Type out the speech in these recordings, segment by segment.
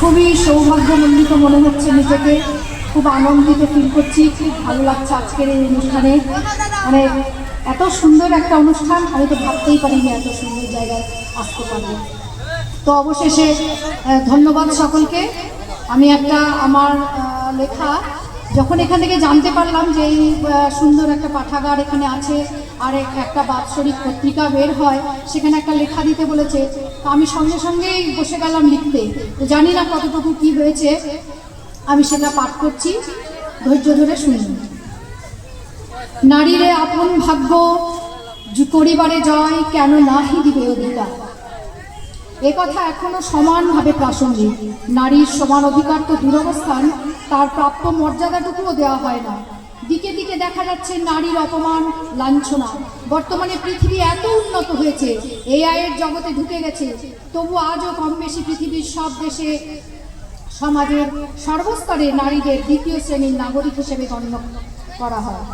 খুবই সৌভাগ্যমণ্ডিত মনে হচ্ছে নিজেকে। খুব আনন্দিত ফিল করছি, খুব ভালো লাগছে আজকের এই অনুষ্ঠানে। মানে এত সুন্দর একটা অনুষ্ঠান, আমি তো ভাবতেই পারিনি এত সুন্দর জায়গায় আসতে পারব। তো অবশেষে ধন্যবাদ সকলকে। আমি একটা আমার লেখা, যখন এখান থেকে জানতে পারলাম যে এই সুন্দর একটা পাঠাগার এখানে আছে আর একটা বাৎসরিক পত্রিকা বের হয়, সেখানে একটা লেখা দিতে বলেছে, তো আমি সঙ্গে সঙ্গেই বসে গেলাম লিখতে। তো জানি না কতটুকু কি হয়েছে। আমি সেটা পাঠ করছি, ধৈর্য ধরে শুনুন নারীরে আপন ভাগ্য করিবারে জয়, কেন নাহি দিবে অধিকার? এ কথা এখনও সমানভাবে প্রাসঙ্গিক। নারীর সমান অধিকার তো দূরবস্থান, তার প্রাপ্য মর্যাদাটুকুও দেওয়া হয় না। দিকে দিকে দেখা যাচ্ছে নারীর অপমান, লাঞ্ছনা। বর্তমানে পৃথিবী এত উন্নত হয়েছে এআইয়ের জগতে ঢুকে গেছে। তবু আজও কম বেশি পৃথিবীর সব দেশে সমাজের সর্বস্তরে নারীদের দ্বিতীয় শ্রেণির নাগরিক হিসেবে গণ্য করা হয়।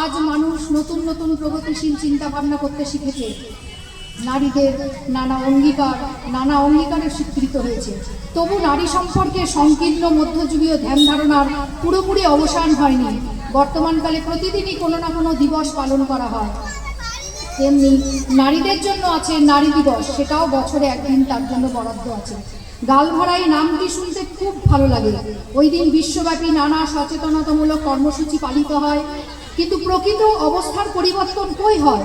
আজ মানুষ নতুন নতুন প্রগতিশীল চিন্তা ভাবনা করতে শিখেছে। নারীদের নানা অঙ্গীকার, নানা অঙ্গীকারে স্বীকৃত হয়েছে। তবু নারী সম্পর্কে সংকীর্ণ মধ্যযুগীয় ধ্যান ধারণার পুরোপুরি অবসান হয়নি। বর্তমানকালে প্রতিদিনই কোনো না কোনো দিবস পালন করা হয়। তেমনি নারীদের জন্য আছে নারী দিবস, সেটাও বছরে একদিন, তার জন্য বরাদ্দ আছে। গালভরাই নামটি শুনতে খুব ভালো লাগে। ওই দিন বিশ্বব্যাপী নানা সচেতনতামূলক কর্মসূচি পালিত হয়, কিন্তু প্রকৃত অবস্থার পরিবর্তন কই হয়?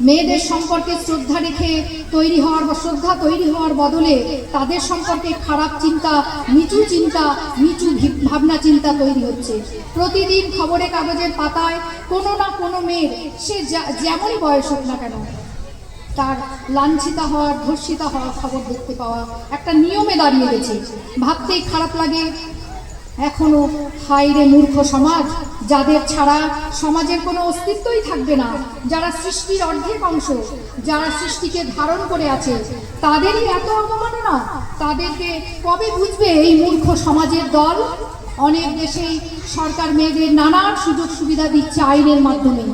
মেয়েদের সম্পর্কে শ্রদ্ধা রেখে তৈরি হওয়ার বা শ্রদ্ধা তৈরি হওয়ার বদলে তাদের সম্পর্কে খারাপ চিন্তা, নিচু চিন্তা, নিচু ভাবনা চিন্তা তৈরি হচ্ছে। প্রতিদিন খবরে কাগজের পাতায় কোনো না কোনো মেয়ের, সে যা- যেমনই বয়স হোক না কেন, তার লাঞ্ছিতা হওয়ার ধর্ষিতা হওয়ার খবর দেখতে পাওয়া একটা নিয়মে দাঁড়িয়ে গেছে। ভাবতেই খারাপ লাগে এখনও হাইরে মূর্খ সমাজ, যাদের ছাড়া সমাজের কোনো অস্তিত্বই থাকবে না, যারা সৃষ্টির অর্ধেক অংশ, যারা সৃষ্টিকে ধারণ করে আছে, তাদেরই এত অবমাননা, তাদেরকে কবে বুঝবে এই মূর্খ সমাজের দল? অনেক দেশেই সরকার মেয়েদের নানান সুযোগ সুবিধা দিচ্ছে আইনের মাধ্যমে।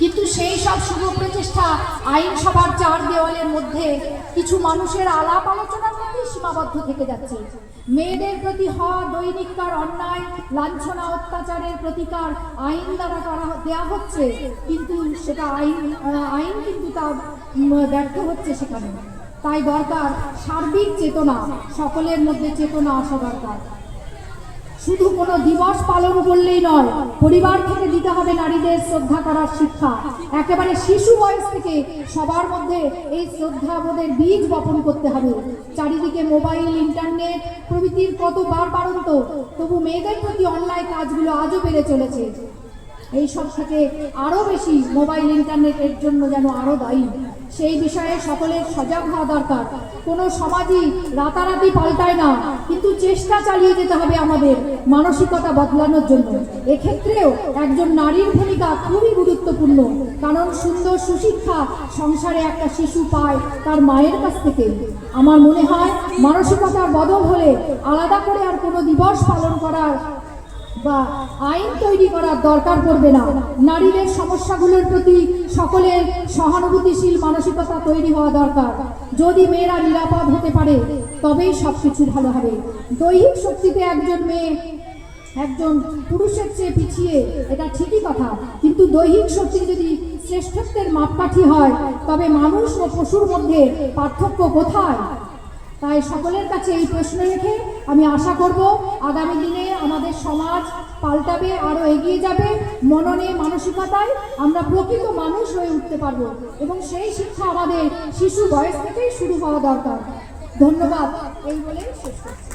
কিন্তু সেই সব শুভ প্রচেষ্টা আইনসভার চার দেওয়ালের মধ্যে কিছু মানুষের আলাপ আলোচনার মধ্যেই সীমাবদ্ধ থেকে যাচ্ছে। মেয়েদের প্রতি হওয়া দৈনিক তার অন্যায়, লাঞ্ছনা, অত্যাচারের প্রতিকার আইন দ্বারা করা দেওয়া হচ্ছে, কিন্তু সেটা আইন আইন কিন্তু তা ব্যর্থ হচ্ছে সেখানে। তাই দরকার সার্বিক চেতনা, সকলের মধ্যে চেতনা আসা দরকার। শুধু কোনো দিবস পালন করলেই নয়, পরিবার থেকে দিতে হবে নারীদের শ্রদ্ধা করার শিক্ষা। একেবারে শিশু বয়স থেকে সবার মধ্যে এই শ্রদ্ধা শ্রদ্ধাবোধের বীজ বপন করতে হবে। চারিদিকে মোবাইল, ইন্টারনেট প্রভৃতির কত বার বাড়ন্ত, তবু মেয়েদের প্রতি অন্যায় কাজগুলো আজও বেড়ে চলেছে। এই সব থেকে আরও বেশি মোবাইল ইন্টারনেটের জন্য যেন আরও দায়ী। সেই বিষয়ে সকলের সজাগ হওয়া দরকার। কোনো সমাজই রাতারাতি পাল্টায় না, কিন্তু চেষ্টা চালিয়ে যেতে হবে আমাদের মানসিকতা বদলানোর জন্য। এক্ষেত্রেও একজন নারীর ভূমিকা খুবই গুরুত্বপূর্ণ, কারণ সুন্দর সুশিক্ষা সংসারে একটা শিশু পায় তার মায়ের কাছ থেকে। আমার মনে হয় মানসিকতার বদল হলে আলাদা করে আর কোনো দিবস পালন করার বা আইন তৈরি করার দরকার পড়বে না। নারীদের সমস্যাগুলোর প্রতি সকলের সহানুভূতিশীল মানসিকতা তৈরি হওয়া দরকার। যদি মেয়েরা নিরাপদ হতে পারে, তবেই সব কিছু ভালো হবে। দৈহিক শক্তিতে একজন মেয়ে, একজন পুরুষের চেয়ে পিছিয়ে, এটা ঠিকই কথা। কিন্তু দৈহিক শক্তি যদি শ্রেষ্ঠত্বের মাপকাঠি হয়, তবে মানুষ ও পশুর মধ্যে পার্থক্য কোথায়? তাই সকলের কাছে এই প্রশ্ন রেখে আমি আশা করব আগামী দিনে আমাদের সমাজ পাল্টাবে আরও এগিয়ে যাবে, মননে মানসিকতায় আমরা প্রকৃত মানুষ হয়ে উঠতে পারব এবং সেই শিক্ষা আমাদের শিশু বয়স থেকেই শুরু হওয়া দরকার। ধন্যবাদ, এই বলে শেষ করছি।